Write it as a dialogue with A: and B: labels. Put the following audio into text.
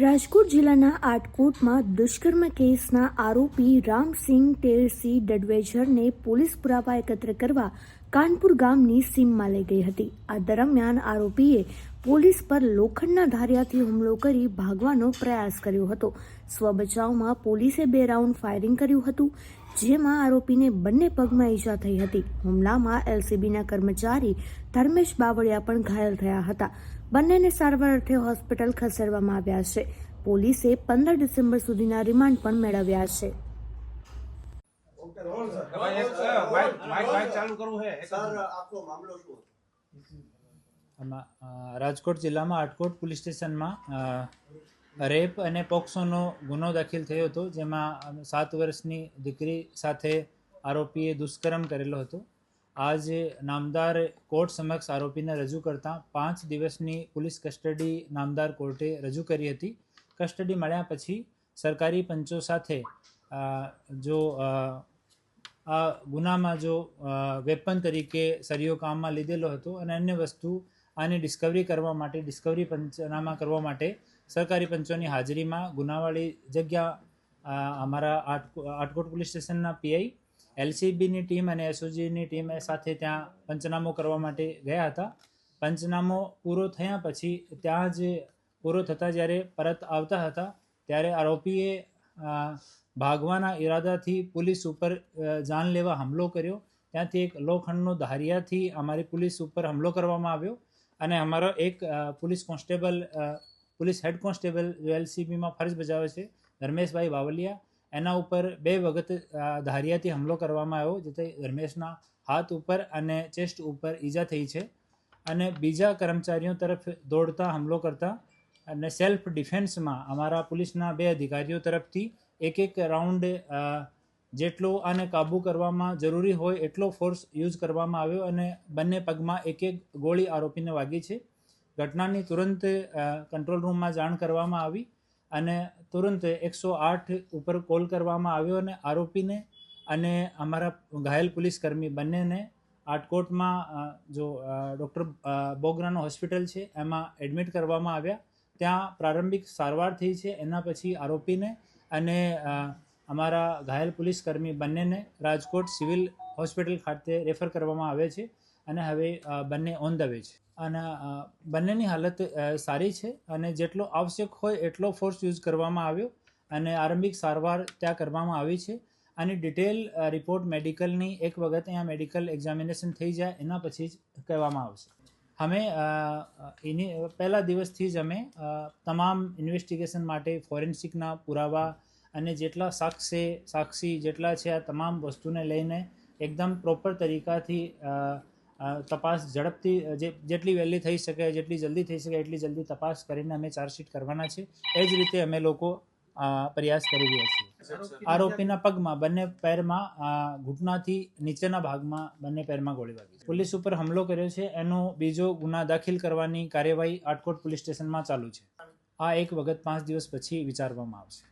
A: રાજકોટ જિલ્લાના આટકોટમાં દુષ્કર્મ કેસના આરોપી રામસિંહ ટેરસિંહ ડડવેજરને પોલીસ પુરાવા એકત્ર કરવા કાનપુર ગામની સીમમાં લઈ ગઈ હતી. આ દરમિયાન આરોપીએ પોલીસ પર લોખંડના ધારિયાથી હુમલો કરી ભાગવાનો પ્રયાસ કર્યો હતો. સ્વબચાવમાં પોલીસે બે રાઉન્ડ ફાયરિંગ કર્યું હતું જેમાં આરોપીને બંને પગમાં ઈજા થઈ હતી. હુમલામાં એલસીબીના કર્મચારી ધર્મેશ બાવળિયા પણ ઘાયલ થયા હતા. બંનેને સારવાર અર્થે હોસ્પિટલ ખસેડવામાં આવ્યા છે. પોલીસે પંદર ડિસેમ્બર સુધીના રિમાન્ડ પણ મેળવ્યા છે.
B: Sir
C: minute.
B: મામલો શું
D: રાજકોટ જિલ્લામાં આટકોટ પોલીસ સ્ટેશનમાં રેપ અને પોક્સોનો ગુનો દાખલ થયો હતો, જેમાં સાત વર્ષની દીકરી સાથે આરોપીએ દુષ્કર્મ કરેલો હતો. આજે નામદાર કોર્ટ સમક્ષ આરોપીને રજૂ કરતાં પાંચ દિવસની પોલીસ કસ્ટડી નામદાર કોર્ટે રજૂ કરી હતી. કસ્ટડી મળ્યા પછી સરકારી પંચો સાથે જો આ ગુનામાં જો વેપન તરીકે સરિયો કામમાં લીધેલો હતો અને અન્ય વસ્તુ આની ડિસ્કવરી કરવા માટે ડિસ્કવરી પંચનામા કરવા માટે સરકારી પંચોની હાજરીમાં ગુનાવાળી જગ્યા અમારા આટકો- આટકોટ પોલીસ સ્ટેશનના પીઆઈ, એલસીબીની ટીમ અને એસઓજીની ટીમ સાથે ત્યાં પંચનામો કરવા માટે ગયા હતા. પંચનામો પૂરો થયા પછી ત્યાં જ પૂરો થતાં જ્યારે પરત આવતા હતા, ત્યારે આરોપીએ ભાગવાના ઈરાદાથી પોલીસ ઉપર જાનલેવા હુમલો કર્યો. ત્યાંથી એક લોખંડનો ધારિયાથી અમારી પોલીસ ઉપર હુમલો કરવામાં આવ્યો. અને અમારો એક police constable police head constable યુએલસીબીમાં એલસીબીમાં ફરજ બજાવે છે, ધર્મેશભાઈ બાવલિયા એના ઉપર બે વખત ધારિયાથી હુમલો કરવામાં આવ્યો, જેથી ધર્મેશના હાથ ઉપર અને ચેસ્ટ ઉપર ઈજા થઈ છે. અને બીજા કર્મચારીઓ તરફ દોડતા હુમલો કરતા અને સેલ્ફ ડિફેન્સમાં અમારા પોલીસના બે અધિકારીઓ તરફથી એક એક રાઉન્ડ જેટલો આને કાબૂ કરવામાં જરૂરી હોય એટલો ફોર્સ યુઝ કરવામાં આવ્યો અને બંને પગમાં એક એક ગોળી આરોપીને વાગી છે. ઘટનાની તુરંત કંટ્રોલ રૂમમાં જાણ કરવામાં આવી અને તુરંત એકસો આઠ ઉપર કોલ કરવામાં આવ્યો અને આરોપીને અને અમારા ઘાયલ પોલીસ કર્મી બંનેને આટકોટમાં જો ડૉક્ટર બોગરાનો હોસ્પિટલ છે, એમાં એડમિટ કરવામાં આવ્યા. ત્યાં પ્રારંભિક સારવાર થઈ છે, એના પછી આરોપીને અને અમારા ઘાયલ પોલીસકર્મી બંનેને રાજકોટ સિવિલ હોસ્પિટલ ખાતે રેફર કરવામાં આવે છે અને હવે બંને ઓન ધ વે છે. અને બંનેની હાલત સારી છે અને જેટલો આવશ્યક હોય એટલો ફોર્સ યુઝ કરવામાં આવ્યો અને આરંભિક સારવાર ત્યાં કરવામાં આવી છે. આની ડિટેલ રિપોર્ટ મેડિકલની એક વખત અહીંયા મેડિકલ એક્ઝામિનેશન થઈ જાય એના પછી જ કહેવામાં આવશે. અમે એની પહેલા દિવસથી જ અમે તમામ ઇન્વેસ્ટિગેશન માટે ફોરેન્સિકના પુરાવા અને જેટલા સાક્ષી સાક્ષી જેટલા છે આ તમામ વસ્તુને લઈને એકદમ પ્રોપર તરીકાથી તપાસ ઝડપથી, જે, જેટલી વહેલી થઈ શકે, જેટલી જલ્દી થઈ શકે, એટલી જલ્દી તપાસ કરીને અમે ચાર્જશીટ કરવાના છે. એ જ રીતે અમે લોકો પ્રયાસ કરી રહ્યા છીએ. આરોપીના પગમાં બંને પેરમાં ઘૂંટણાથી નીચેના ભાગમાં બંને પેરમાં ગોળી વાગી પોલીસ ઉપર હુમલો કર્યો છે. એનો બીજો ગુના દાખલ કરવાની કાર્યવાહી આટકોટ પોલીસ સ્ટેશનમાં ચાલુ છે. આ એક વખત પાંચ દિવસ પછી વિચારવામાં આવશે.